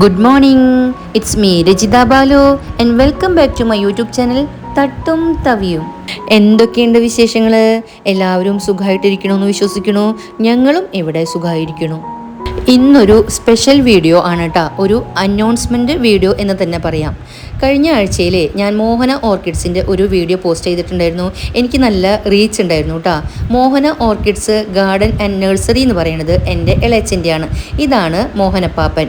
Good morning it's me Rajitha Balu and welcome back to my YouTube channel Thattum Thaviyum എന്തൊക്കെയുണ്ട് വിശേഷങ്ങൾ എല്ലാവരും സുഖമായിട്ടിരിക്കണമെന്ന് വിശ്വസിക്കണു? ഞങ്ങളും ഇവിടെ സുഖമായിരിക്കണു ഇന്നൊരു സ്പെഷ്യൽ വീഡിയോ ആണ് കേട്ടോ ഒരു അനൗൺസ്മെന്റ് വീഡിയോ എന്ന് തന്നെ പറയാം. കഴിഞ്ഞ ആഴ്ചയിൽ ഞാൻ മോഹന ഓർക്കിഡ്സിന്റെ ഒരു വീഡിയോ പോസ്റ്റ് ചെയ്തിട്ടുണ്ടായിരുന്നു. എനിക്ക് നല്ല റീച്ച് ഉണ്ടായിരുന്നു കേട്ടോ Mohana orchids garden and nursery എന്ന് പറയുന്നത് എന്റെ ഇളയച്ചന്റെയാണ് ഇതാണ് മോഹനപ്പാപ്പൻ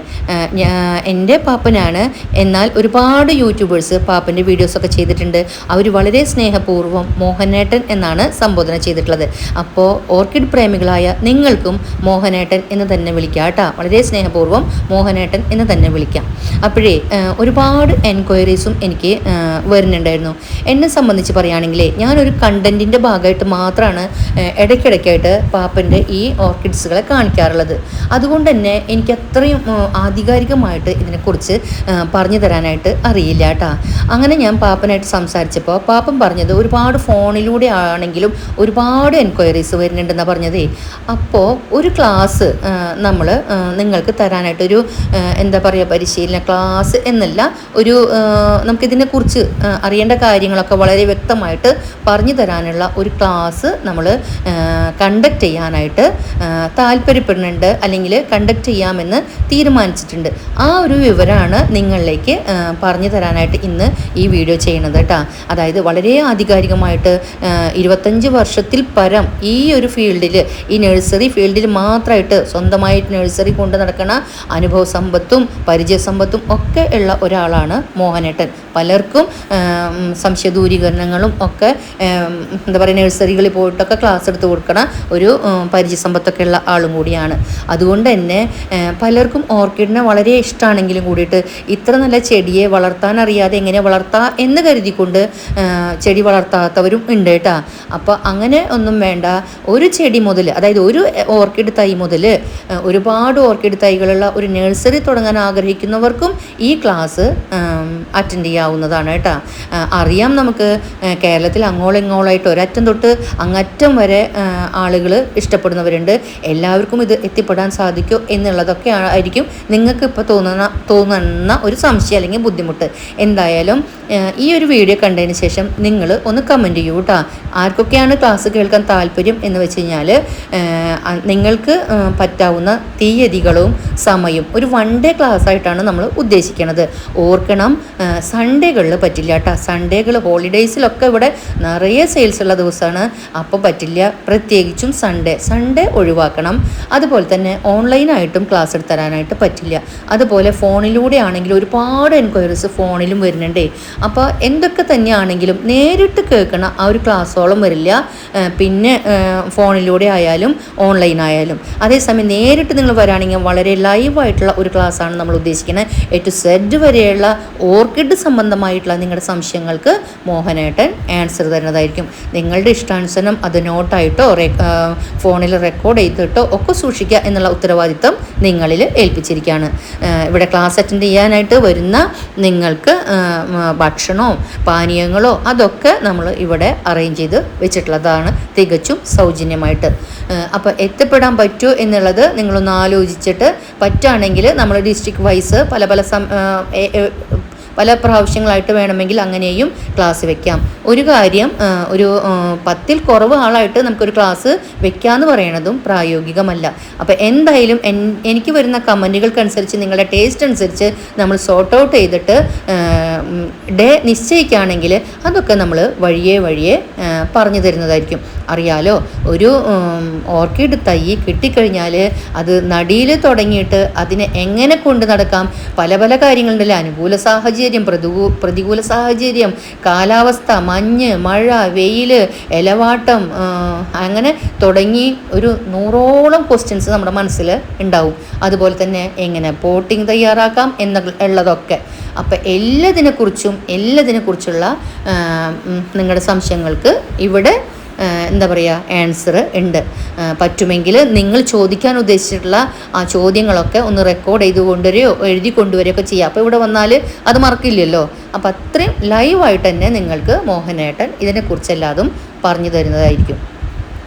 എന്റെ പാപ്പനാണ്. എന്നാൽ ഒരുപാട് യൂട്യൂബേഴ്സ് പാപ്പന്റെ വീഡിയോസൊക്കെ ചെയ്തിട്ടുണ്ട്. അവർ വളരെ സ്നേഹപൂർവം മോഹനേട്ടൻ എന്നാണ് സംബോധന ചെയ്തിട്ടുള്ളത്. അപ്പോൾ ഓർക്കിഡ് പ്രേമികളായ നിങ്ങൾക്കും മോഹനേട്ടൻ എന്ന് തന്നെ വിളിക്കാം കേട്ടോ വളരെ സ്നേഹപൂർവം മോഹനേട്ടൻ എന്ന് തന്നെ വിളിക്കാം. അപ്പോഴേ ഒരുപാട് ഒരുപാട് എൻക്വയറീസും എനിക്ക് വരുന്നുണ്ടായിരുന്നു. എന്നെ സംബന്ധിച്ച് പറയുകയാണെങ്കിൽ ഞാനൊരു കണ്ടന്റിന്റെ ഭാഗമായിട്ട് മാത്രമാണ് ഇടയ്ക്കിടയ്ക്കായിട്ട് പാപ്പന്റെ ഈ ഓർക്കിഡ്സുകളെ കാണിക്കാറുള്ളത്. അതുകൊണ്ട് തന്നെ എനിക്ക് അത്രയും ആധികാരികമായിട്ട് ഇതിനെക്കുറിച്ച് പറഞ്ഞു തരാനായിട്ട് അറിയില്ല കേട്ടാ. അങ്ങനെ ഞാൻ പാപ്പനായിട്ട് സംസാരിച്ചപ്പോൾ പാപ്പൻ പറഞ്ഞത് ഒരുപാട് ഫോണിലൂടെ ആണെങ്കിലും ഒരുപാട് എൻക്വയറീസ് വരുന്നുണ്ടെന്നാണ് പറഞ്ഞതേ. അപ്പോൾ ഒരു ക്ലാസ് നമ്മൾ നിങ്ങൾക്ക് തരാനായിട്ടൊരു എന്താ പറയുക പരിശീലന ക്ലാസ് എന്നല്ല ഒരു നമുക്കിതിനെക്കുറിച്ച് കുറിച്ച് അറിയേണ്ട കാര്യങ്ങളൊക്കെ വളരെ വ്യക്തമായിട്ട് പറഞ്ഞു തരാനുള്ള ഒരു ക്ലാസ് നമ്മൾ കണ്ടക്ട് ചെയ്യാനായിട്ട് താല്പര്യപ്പെടുന്നുണ്ട് അല്ലെങ്കിൽ കണ്ടക്ട് ചെയ്യാമെന്ന് തീരുമാനിച്ചിട്ടുണ്ട്. ആ ഒരു വിവരമാണ് നിങ്ങളിലേക്ക് പറഞ്ഞു തരാനായിട്ട് ഇന്ന് ഈ വീഡിയോ ചെയ്യുന്നത് കേട്ടോ. അതായത് വളരെ ആധികാരികമായിട്ട് ഇരുപത്തഞ്ച് വർഷത്തിൽ പരം ഈ ഒരു ഫീൽഡിൽ ഈ നഴ്സറി ഫീൽഡിൽ മാത്രമായിട്ട് സ്വന്തമായിട്ട് നഴ്സറി കൊണ്ട് നടക്കണ അനുഭവ സമ്പത്തും പരിചയ സമ്പത്തും ഒക്കെ ഉള്ള ഒരാളാണ് മോഹനേട്ടൻ പലർക്കും സംശയദൂരീകരണങ്ങളും സംശയ ദൂരീകരണങ്ങളും ഒക്കെ എന്താ പറയുക നഴ്സറികളിൽ പോയിട്ടൊക്കെ ക്ലാസ് എടുത്ത് കൊടുക്കണ ഒരു ഉം, പരിചയ സമ്പത്തൊക്കെ ഉള്ള ആളും കൂടിയാണ്. അതുകൊണ്ട് തന്നെ പലർക്കും ഓർക്കിഡിനെ വളരെ ഇഷ്ടമാണെങ്കിലും കൂടിയിട്ട് ഇത്ര നല്ല ചെടിയെ വളർത്താൻ അറിയാതെ എങ്ങനെ വളർത്താം എന്ന് കരുതിക്കൊണ്ട് ചെടി വളർത്താത്തവരും ഉണ്ട് കേട്ടോ. അപ്പോൾ അങ്ങനെ ഒന്നും വേണ്ട. ഒരു ചെടി മുതൽ അതായത് ഒരു ഓർക്കിഡ് തൈ മുതൽ ഒരുപാട് ഓർക്കിഡ് തൈകളുള്ള ഒരു നഴ്സറി തുടങ്ങാൻ ആഗ്രഹിക്കുന്നവർക്കും ഈ ക്ലാസ് അറ്റൻഡ് ചെയ്യാവുന്നതാണ് കേട്ടോ. അറിയാം നമുക്ക് കേരളത്തിൽ അങ്ങോളം ഇങ്ങോളമായിട്ട് ഒരറ്റം തൊട്ട് അങ്ങറ്റം വരെ ആളുകൾ ഇഷ്ടപ്പെടുന്നവരുണ്ട്. എല്ലാവർക്കും ഇത് എത്തിപ്പെടാൻ സാധിക്കുമോ എന്നുള്ളതൊക്കെ ആയിരിക്കും നിങ്ങൾക്ക് ഇപ്പോൾ തോന്നുന്ന തോന്നുന്ന ഒരു സംശയം അല്ലെങ്കിൽ ബുദ്ധിമുട്ട്. എന്തായാലും ഈ ഒരു വീഡിയോ കണ്ടതിന് ശേഷം നിങ്ങൾ ഒന്ന് കമന്റ് ചെയ്യൂ കേട്ടോ ആർക്കൊക്കെയാണ് ക്ലാസ് കേൾക്കാൻ താല്പര്യം എന്ന് വെച്ച് കഴിഞ്ഞാൽ നിങ്ങൾക്ക് പറ്റാവുന്ന തീയതികളും സമയവും ഒരു വൺ ഡേ ക്ലാസ് ആയിട്ടാണ് നമ്മൾ ഉദ്ദേശിക്കുന്നത് ഓർക്കണം സൺഡേകളിൽ പറ്റില്ല കേട്ടോ. സൺഡേകൾ ഹോളിഡേയ്സിലൊക്കെ ഇവിടെ നിറയെ സെയിൽസ് ഉള്ള ദിവസമാണ് അപ്പോൾ പറ്റില്ല. പ്രത്യേകിച്ചും സൺഡേ. സൺഡേ ഒഴിവാക്കണം. അതുപോലെ തന്നെ ഓൺലൈനായിട്ടും ക്ലാസ് എടുത്ത് തരാനായിട്ട് പറ്റില്ല. അതുപോലെ ഫോണിലൂടെ ആണെങ്കിലും ഒരുപാട് എൻക്വയറീസ് ഫോണിലും വരുന്നുണ്ടേ. അപ്പോൾ എന്തൊക്കെ തന്നെയാണെങ്കിലും നേരിട്ട് കേൾക്കണ ആ ഒരു ക്ലാസ്സോളം വരില്ല. പിന്നെ ഫോണിലൂടെ ആയാലും ഓൺലൈൻ ആയാലും അതേസമയം നേരിട്ട് നിങ്ങൾ വരാണെങ്കിൽ വളരെ ലൈവായിട്ടുള്ള ഒരു ക്ലാസ്സാണ് നമ്മൾ ഉദ്ദേശിക്കുന്നത്. എ ടു സെഡ് വരെയുള്ള ഓർക്കിഡ് സംബന്ധമായിട്ടുള്ള നിങ്ങളുടെ സംശയങ്ങൾക്ക് മോഹനേട്ടൻ ആൻസർ തരുന്നതായിരിക്കും. നിങ്ങളുടെ ഇഷ്ടാനുസരണം അത് നോട്ടായിട്ടോ ഫോണിൽ റെക്കോർഡ് ചെയ്തിട്ടോ ഒക്കെ സൂക്ഷിക്കുക എന്നുള്ള ഉത്തരവാദിത്തം നിങ്ങളിൽ ഏൽപ്പിച്ചിരിക്കുകയാണ്. ഇവിടെ ക്ലാസ് അറ്റൻഡ് ചെയ്യാനായിട്ട് വരുന്ന നിങ്ങൾക്ക് ഭക്ഷണവും പാനീയങ്ങളോ അതൊക്കെ നമ്മൾ ഇവിടെ അറേഞ്ച് ചെയ്ത് വെച്ചിട്ടുള്ളതാണ് തികച്ചും സൗജന്യമായിട്ട്. അപ്പോൾ എത്തപ്പെടാൻ പറ്റുമോ എന്നുള്ളത് നിങ്ങളൊന്ന് ആലോചിച്ചിട്ട് പറ്റുകയാണെങ്കിൽ നമ്മൾ ഡിസ്ട്രിക്ട് വൈസ് പല പല സം പല പ്രാവശ്യങ്ങളായിട്ട് വേണമെങ്കിൽ അങ്ങനെയും ക്ലാസ് വെക്കാം. ഒരു കാര്യം ഒരു പത്തിൽ കുറവ് ആളായിട്ട് നമുക്കൊരു ക്ലാസ് വെക്കാന്ന് പറയണതും പ്രായോഗികമല്ല. അപ്പോൾ എന്തായാലും എനിക്ക് വരുന്ന കമന്റുകൾക്കനുസരിച്ച് നിങ്ങളുടെ ടേസ്റ്റ് അനുസരിച്ച് നമ്മൾ സോർട്ട് ഔട്ട് ചെയ്തിട്ട് ഡേ നിശ്ചയിക്കുകയാണെങ്കിൽ അതൊക്കെ നമ്മൾ വഴിയെ വഴിയെ പറഞ്ഞു തരുന്നതായിരിക്കും. അറിയാലോ ഒരു ഓർക്കിഡ് തൈ കിട്ടിക്കഴിഞ്ഞാൽ അത് നടിയിൽ തുടങ്ങിയിട്ട് അതിനെ എങ്ങനെ കൊണ്ട് നടക്കാം? പല പല കാര്യങ്ങളുണ്ടല്ലോ അനുകൂല സാഹചര്യം പ്രതികൂ പ്രതികൂല സാഹചര്യം കാലാവസ്ഥ മഞ്ഞ് മഴ വെയിൽ ഇലവാട്ടം അങ്ങനെ തുടങ്ങി ഒരു നൂറോളം ക്വസ്റ്റ്യൻസ് നമ്മുടെ മനസ്സിൽ ഉണ്ടാവും. അതുപോലെ തന്നെ എങ്ങനെ പോട്ടിങ് തയ്യാറാക്കാം എന്ന ഉള്ളതൊക്കെ അപ്പം എല്ലാതിനെക്കുറിച്ചും എല്ലാതിനെക്കുറിച്ചുള്ള ആ, നിങ്ങളുടെ സംശയങ്ങൾക്ക് ഇവിടെ എന്താ പറയുക ആൻസർ ഉണ്ട്. പറ്റുമെങ്കിൽ നിങ്ങൾ ചോദിക്കാൻ ഉദ്ദേശിച്ചിട്ടുള്ള ആ ചോദ്യങ്ങളൊക്കെ ഒന്ന് റെക്കോർഡ് ചെയ്ത് കൊണ്ടുവരികയോ എഴുതി കൊണ്ടുവരികയൊക്കെ ചെയ്യുക അപ്പോൾ ഇവിടെ വന്നാൽ അത് മറക്കില്ലല്ലോ. അപ്പോൾ അത്രയും ലൈവായിട്ട് തന്നെ നിങ്ങൾക്ക് മോഹനേട്ടൻ ഇതിനെക്കുറിച്ചെല്ലാതും പറഞ്ഞു തരുന്നതായിരിക്കും.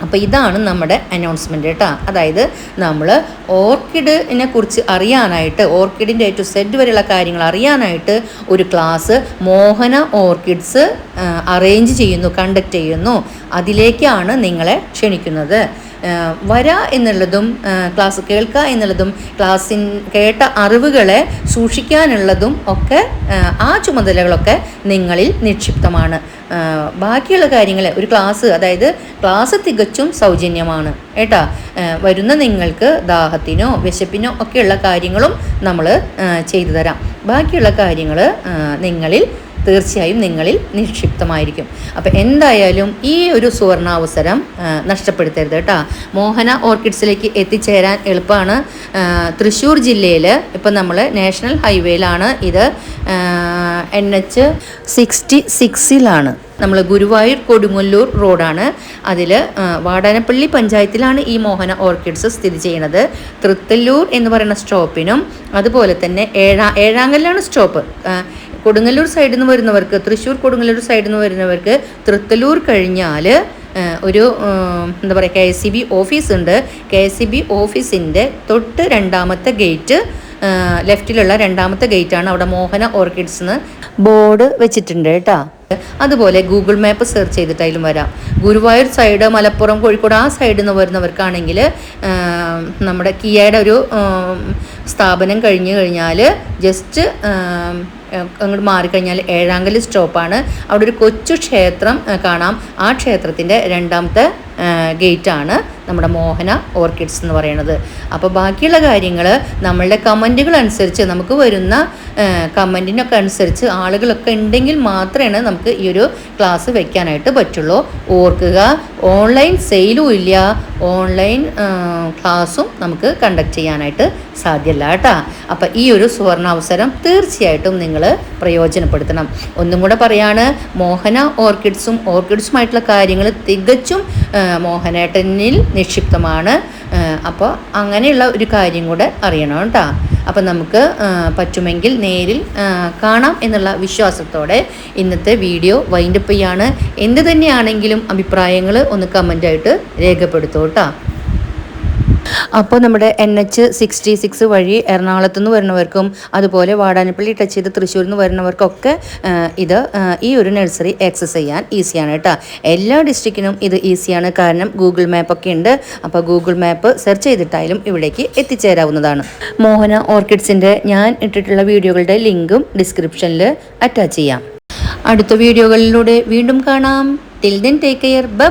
അപ്പോൾ ഇതാണ് നമ്മുടെ അനൗൺസ്മെന്റ് കേട്ടോ അതായത് നമ്മൾ ഓർക്കിഡിനെ കുറിച്ച് അറിയാനായിട്ട് ഓർക്കിഡിന്റെ ടു സെഡ് വരെയുള്ള കാര്യങ്ങൾ അറിയാനായിട്ട് ഒരു ക്ലാസ് മോഹന ഓർക്കിഡ്സ് അറേഞ്ച് ചെയ്യുന്നു കണ്ടക്ട് ചെയ്യുന്നു. അതിലേക്കാണ് നിങ്ങളെ ക്ഷണിക്കുന്നത്. വര എന്നുള്ളതും ക്ലാസ് കേൾക്കുക എന്നുള്ളതും ക്ലാസ്സിൻ കേട്ട അറിവുകളെ സൂക്ഷിക്കാനുള്ളതും ഒക്കെ ആ ചുമതലകളൊക്കെ നിങ്ങളിൽ നിക്ഷിപ്തമാണ്. ബാക്കിയുള്ള കാര്യങ്ങൾ ഒരു ക്ലാസ് അതായത് ക്ലാസ് തികച്ചും സൗജന്യമാണ് ഏട്ടാ വരുന്ന നിങ്ങൾക്ക് ദാഹത്തിനോ വിശപ്പിനോ ഒക്കെയുള്ള കാര്യങ്ങളും നമ്മൾ ചെയ്തു തരാം. ബാക്കിയുള്ള കാര്യങ്ങൾ നിങ്ങളിൽ തീർച്ചയായും നിങ്ങളിൽ നിക്ഷിപ്തമായിരിക്കും. അപ്പം എന്തായാലും ഈ ഒരു സുവർണാവസരം നഷ്ടപ്പെടുത്തരുത് കേട്ടോ. മോഹന ഓർക്കിഡ്സിലേക്ക് എത്തിച്ചേരാൻ എളുപ്പമാണ്. തൃശ്ശൂർ ജില്ലയിൽ ഇപ്പം നമ്മൾ നാഷണൽ ഹൈവേയിലാണ് ഇത്. എൻ എച്ച് സിക്സ്റ്റി സിക്സിലാണ്. നമ്മൾ ഗുരുവായൂർ കൊടുങ്ങല്ലൂർ റോഡാണ്. അതിൽ വാടാനപ്പള്ളി പഞ്ചായത്തിലാണ് ഈ മോഹന ഓർക്കിഡ്സ് സ്ഥിതി ചെയ്യുന്നത്. തൃത്തല്ലൂർ എന്ന് പറയുന്ന സ്റ്റോപ്പിനും അതുപോലെ തന്നെ ഏഴാ ഏഴാങ്കല്ലാണ് സ്റ്റോപ്പ്. കൊടുങ്ങല്ലൂർ സൈഡിൽ നിന്ന് വരുന്നവർക്ക് തൃശ്ശൂർ കൊടുങ്ങല്ലൂർ സൈഡിൽ നിന്ന് വരുന്നവർക്ക് തൃത്തലൂർ കഴിഞ്ഞാൽ ഒരു എന്താ പറയുക K S C B office ഉണ്ട്. കെ എസ് സി ബി ഓഫീസിന്റെ തൊട്ട് രണ്ടാമത്തെ ഗേറ്റ് ലെഫ്റ്റിലുള്ള രണ്ടാമത്തെ ഗേറ്റ് ആണ് അവിടെ മോഹന ഓർക്കിഡ്സ് എന്ന് ബോർഡ് വെച്ചിട്ടുണ്ട് കേട്ടോ. അതുപോലെ ഗൂഗിൾ മാപ്പ് സെർച്ച് ചെയ്തിട്ട് അതിലും വരാം. ഗുരുവായൂർ സൈഡ് മലപ്പുറം കോഴിക്കോട് ആ സൈഡിൽ നിന്ന് വരുന്നവർക്കാണെങ്കിൽ നമ്മുടെ കിയയുടെ ഒരു സ്ഥാപനം കഴിഞ്ഞു കഴിഞ്ഞാൽ ജസ്റ്റ് അങ്ങോട്ട് മാറിക്കഴിഞ്ഞാൽ ഏഴാങ്കൽ സ്റ്റോപ്പാണ്. അവിടെ ഒരു കൊച്ചു ക്ഷേത്രം കാണാം. ആ ക്ഷേത്രത്തിന്റെ രണ്ടാമത്തെ ഗേറ്റാണ്. നമ്മുടെ മോഹന ഓർക്കിഡ്സ് എന്ന് പറയുന്നത്. അപ്പോൾ ബാക്കിയുള്ള കാര്യങ്ങൾ നമ്മളുടെ കമന്റുകൾ അനുസരിച്ച് നമുക്ക് വരുന്ന കമന്റിനൊക്കെ അനുസരിച്ച് ആളുകളൊക്കെ ഉണ്ടെങ്കിൽ മാത്രമേ നമുക്ക് ഈ ഒരു ക്ലാസ് വെക്കാനായിട്ട് പറ്റുള്ളൂ. ഓർക്കുക ഓൺലൈൻ സെയിലും ഇല്ല. ഓൺലൈൻ ക്ലാസ്സും നമുക്ക് കണ്ടക്ട് ചെയ്യാനായിട്ട് സാധ്യമല്ല കേട്ടോ. അപ്പം ഈ ഒരു സുവർണാവസരം തീർച്ചയായിട്ടും നിങ്ങൾ പ്രയോജനപ്പെടുത്തണം. ഒന്നും കൂടെ പറയാണ് മോഹന ഓർക്കിഡ്സും ഓർക്കിഡ്സുമായിട്ടുള്ള കാര്യങ്ങൾ തികച്ചും മോഹനേട്ടനിൽ നിക്ഷിപ്തമാണ്. അപ്പോൾ അങ്ങനെയുള്ള ഒരു കാര്യം കൂടെ അറിയണം കേട്ടോ. അപ്പം നമുക്ക് പറ്റുമെങ്കിൽ നേരിൽ കാണാം എന്നുള്ള വിശ്വാസത്തോടെ ഇന്നത്തെ വീഡിയോ വൈൻഡപ്പ് ചെയ്യാണ്. എന്ത് തന്നെയാണെങ്കിലും അഭിപ്രായങ്ങൾ ഒന്ന് കമന്റായിട്ട് രേഖപ്പെടുത്തൂ കേട്ടോ. അപ്പോൾ നമ്മുടെ എൻ എച്ച് സിക്സ്റ്റി സിക്സ് വഴി എറണാകുളത്തു നിന്ന് വരുന്നവർക്കും അതുപോലെ വാടാനപ്പള്ളി ടച്ച് ചെയ്ത് തൃശ്ശൂരിൽ നിന്ന് വരുന്നവർക്കൊക്കെ ഇത് ഈ ഒരു നഴ്സറി ആക്സസ് ചെയ്യാൻ ഈസിയാണ് കേട്ടോ. എല്ലാ ഡിസ്ട്രിക്റ്റിനും ഇത് ഈസിയാണ് കാരണം ഗൂഗിൾ മാപ്പൊക്കെ ഉണ്ട്. അപ്പോൾ ഗൂഗിൾ മാപ്പ് സെർച്ച് ചെയ്തിട്ടായാലും ഇവിടേക്ക് എത്തിച്ചേരാവുന്നതാണ്. മോഹന ഓർക്കിഡ്സിന്റെ ഞാൻ ഇട്ടിട്ടുള്ള വീഡിയോകളുടെ ലിങ്കും ഡിസ്ക്രിപ്ഷനിൽ അറ്റാച്ച് ചെയ്യാം. അടുത്ത വീഡിയോകളിലൂടെ വീണ്ടും കാണാം. Till then take care bye